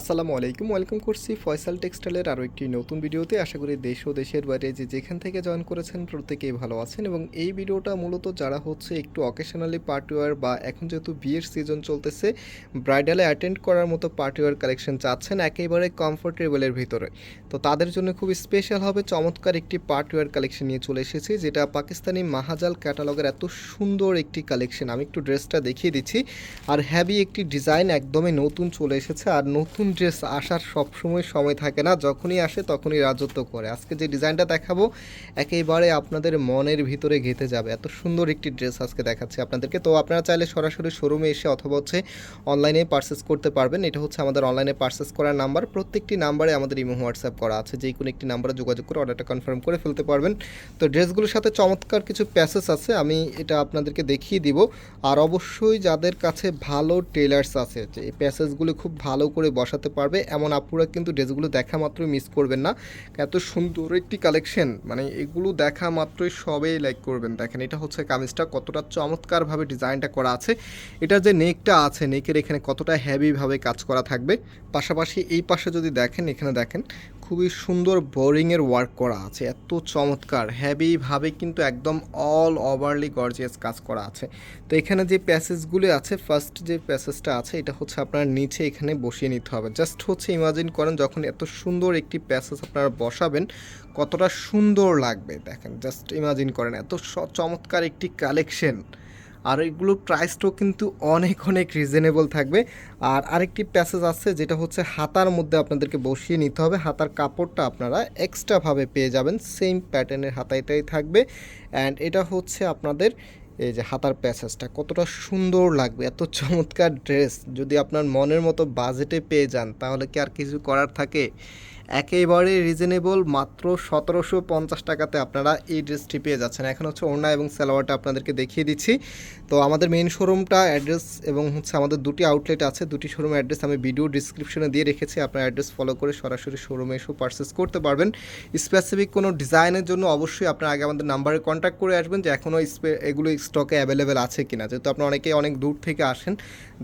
আসসালামু আলাইকুম, ওয়েলকাম করছি ফয়সাল টেক্সটাইলের আরও একটি নতুন ভিডিওতে। আশা করি দেশ ও দেশের বাইরে যে যেখান থেকে জয়েন করেছেন প্রত্যেকেই ভালো আছেন এবং এই ভিডিওটা মূলত যারা হচ্ছে একটু অকেশনালি পার্টিওয়ার বা এখন যেহেতু বিয়ের সিজন চলতেছে ব্রাইডালে অ্যাটেন্ড করার মতো পার্টিওয়ার কালেকশন চাচ্ছেন একেবারে কমফোর্টেবলের ভিতরে। তো তাদের জন্য খুব স্পেশাল হবে, চমৎকার একটি পার্টিওয়ার কালেকশন নিয়ে চলে এসেছি, যেটা পাকিস্তানি মাহাজাল ক্যাটালগের এত সুন্দর একটি কালেকশন আমি একটু ড্রেসটা দেখিয়ে দিচ্ছি। আর হ্যাভি একটি ডিজাইন একদমই নতুন চলে এসেছে, আর নতুন ড্রেস আসার সবসময় সময় থাকে না, যখনই আসে তখনই রাজত্ব করে। আজকে যে ডিজাইনটা দেখাবো, একেবারে আপনাদের মনের ভিতরে ঘেঁথে যাবে। এত সুন্দর একটি ড্রেস আজকে দেখাচ্ছি আপনাদেরকে। তো আপনারা চাইলে সরাসরি শোরুমে এসে অথবা হচ্ছে অনলাইনে পার্সেস করতে পারবেন। এটা হচ্ছে আমাদের অনলাইনে পার্সেস করার নাম্বার। প্রত্যেকটি নাম্বারে আমাদের ইমো হোয়াটসঅ্যাপ করা আছে। যে কোনো একটি নাম্বারে যোগাযোগ করে অর্ডারটা কনফার্ম করে ফেলতে পারবেন। তো ড্রেসগুলোর সাথে চমৎকার কিছু প্যাসেস আছে। আমি এটা আপনাদেরকে দেখিয়ে দিব। আর অবশ্যই যাদের কাছে ভালো টেলার্স আছে, যে এই প্যাসেজগুলো খুব ভালো করে বসাতে পারবে। এমন আপুরা কিন্তু ড্রেসগুলো দেখা মাত্রই মিস করবেন না। এত সুন্দর একটি কালেকশন মানে এগুলো দেখা মাত্রই সবেই লাইক করবেন। দেখেন, এটা হচ্ছে কামিজটা, কতটা চমৎকারভাবে ডিজাইনটা করা আছে। এটা যে নেকটা আছে, নেকের এখানে কতটা হ্যাভিভাবে কাজ করা থাকবে। পাশাপাশি এই পাশে যদি দেখেন, এখানে দেখেন খুবই সুন্দর বোরিংয়ের ওয়ার্ক করা আছে। এত চমৎকার হেভিভাবে কিন্তু একদম অল ওভারলি গর্জিয়াস কাজ করা আছে। তো এখানে যে প্যাসেজগুলি আছে ফার্স্ট যে প্যাসেজটা আছে, এটা হচ্ছে আপনার নিচে এখানে বসিয়ে নিতে হবে। জাস্ট হচ্ছে ইমাজিন করেন যখন এত সুন্দর একটি প্যাসেজ আপনারা বসাবেন, কতটা সুন্দর লাগবে। দেখেন জাস্ট ইমাজিন করেন, এত চমৎকার একটি কালেকশন আর এগুলোর প্রাইসটাও কিন্তু অনেক অনেক রিজনেবল থাকবে। আর আরেকটি প্যাসেজ আছে, যেটা হচ্ছে হাতার মধ্যে আপনাদেরকে বসিয়ে নিতে হবে। হাতার কাপড়টা আপনারা এক্সট্রাভাবে পেয়ে যাবেন। সেম প্যাটার্নের হাতাইটাই থাকবে। অ্যান্ড এটা হচ্ছে আপনাদের এই যে হাতার প্যাসেজটা কতটা সুন্দর লাগবে, এত চমৎকার ড্রেস যদি আপনার মনের মতো বাজেটে পেয়ে যান, তাহলে কি আর কিছু করার থাকে? একেবারে রিজনেবল মাত্র সতেরোশো পঞ্চাশ টাকাতে আপনারা এই ড্রেসটি পেয়ে যাচ্ছেন। এখন হচ্ছে ওড়না এবং সালোয়ারটা আপনাদেরকে দেখিয়ে দিচ্ছি। তো আমাদের মেইন শোরুমটা অ্যাড্রেস এবং হচ্ছে আমাদের দুটি আউটলেট আছে। দুটি শোরুম অ্যাড্রেস আমি ভিডিও ডিসক্রিপশনে দিয়ে রেখেছি। আপনার অ্যাড্রেস ফলো করে সরাসরি শোরুমে এসেও পারচেস করতে পারবেন। স্পেসিফিক কোনো ডিজাইনের জন্য অবশ্যই আপনার আগে আমাদের নাম্বারে কন্ট্যাক্ট করে আসবেন যে এখনও এগুলো স্টকে অ্যাভেলেবেল আছে কিনা। যেহেতু আপনারা অনেকেই অনেক দূর থেকে আসেন,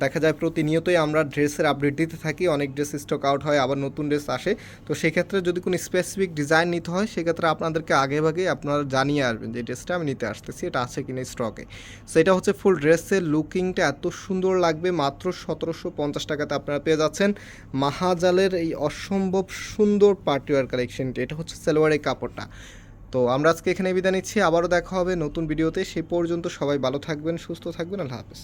দেখা যায় প্রতিনিয়তই আমরা ড্রেসের আপডেট দিতে থাকি। অনেক ড্রেস স্টক আউট হয়, আবার নতুন ড্রেস আসে। তো সেক্ষেত্রে যদি কোনো স্পেসিফিক ডিজাইন নিতে হয়, সেক্ষেত্রে আপনাদেরকে আগে ভাগে আপনারা জানিয়ে আসবেন যে ড্রেসটা আমি নিতে আসতেছি, এটা আছে কিনা স্টকে সেটা হচ্ছে ফুল ড্রেসের লুকিংটা এত সুন্দর লাগবে, মাত্র সতেরোশো পঞ্চাশ টাকাতে আপনারা পেয়ে যাচ্ছেন মাহাজালের এই অসম্ভব সুন্দর পার্টিওয়ার কালেকশনটি এটা হচ্ছে সেলোয়ারের কাপড়টা। তো, আমরা আজকে এখানে বিদায় নিচ্ছি, আবারও দেখা হবে নতুন ভিডিওতে সে পর্যন্ত সবাই ভালো থাকবেন, সুস্থ থাকবেন, আল্লাহ হাফেজ।